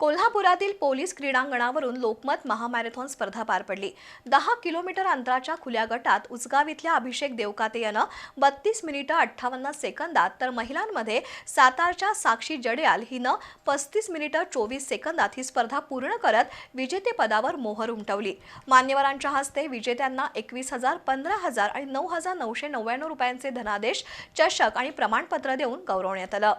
कोल्हापुरातील पोलीस क्रीडांगणावरून लोकमत महामॅरेथॉन स्पर्धा पार पडली. दहा किलोमीटर अंतराच्या खुल्या गटात उचगाव इथल्या अभिषेक देवकाते यानं बत्तीस मिनिटं अठ्ठावन्न सेकंदात तर महिलांमध्ये सातारच्या साक्षी जडयाल हिनं पस्तीस मिनिटं चोवीस सेकंदात ही स्पर्धा पूर्ण करत विजेतेपदावर मोहर उमटवली. मान्यवरांच्या हस्ते विजेत्यांना एकवीस हजार पंधरा हजार आणि नऊ हजार नऊशे नव्याण्णव रुपयांचे धनादेश चषक आणि प्रमाणपत्र देऊन गौरवण्यात आलं.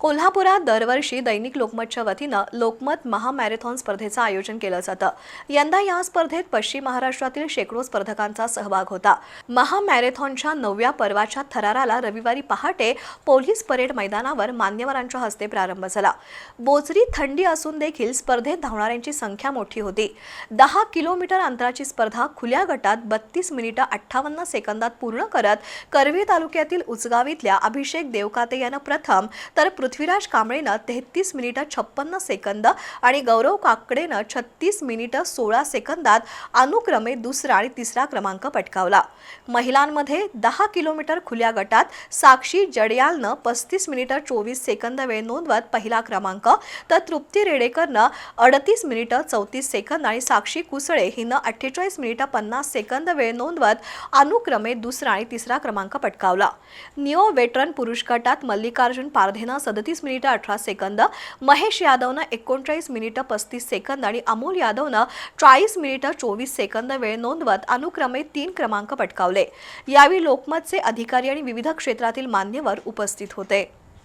कोल्हापुरात दरवर्षी दैनिक लोकमतच्या वतीनं लोकमत महामॅरेथॉन स्पर्धेचं आयोजन केलं जातं. यंदा या स्पर्धेत पश्चिम महाराष्ट्रातील शेकडो स्पर्धकांचा सहभाग होता. महामॅरेथॉनच्या नवव्या पर्वाच्या थराराला रविवारी पहाटे पोलीस परेड मैदानावर मान्यवरांच्या हस्ते प्रारंभ झाला. बोचरी थंडी असून देखील स्पर्धेत धावणाऱ्यांची संख्या मोठी होती. दहा किलोमीटर अंतराची स्पर्धा खुल्या गटात बत्तीस मिनिटं अठ्ठावन्न सेकंदात पूर्ण करत करवी तालुक्यातील उचगाव इथल्या अभिषेक देवकाते यानं प्रथम तर पृथ्वीराज कांबळेनं तेहतीस मिनिटं छप्पन्न सेकंद आणि गौरव काकडेनं छत्तीस मिनिटं सोळा सेकंदात अनुक्रमे दुसरा आणि तिसरा क्रमांक पटकावला. महिलांमध्ये दहा किलोमीटर खुल्या गटात साक्षी जडयालनं पस्तीस मिनिटं चोवीस सेकंद वेळ नोंदवत पहिला क्रमांक तर तृप्ती रेडेकरनं अडतीस मिनिटं चौतीस सेकंद आणि साक्षी कुसळे हिनं अठ्ठेचाळीस मिनिटं पन्नास सेकंद वेळ नोंदवत अनुक्रमे दुसरा आणि तिसरा क्रमांक पटकावला. निओ वेटरन पुरुष गटात मल्लिकार्जुन पारधेनं सदतीस मिनिटं अठरा सेकंद महेश यादवनं एकोणचाळीस मिनिटं पस्तीस सेकंद आणि अमोल यादवनं चाळीस मिनिटं चोवीस सेकंद वेळ नोंदवत अनुक्रमे तीन क्रमांक पटकावले. यावेळी लोकमतचे अधिकारी आणि विविध क्षेत्रातील मान्यवर उपस्थित होते.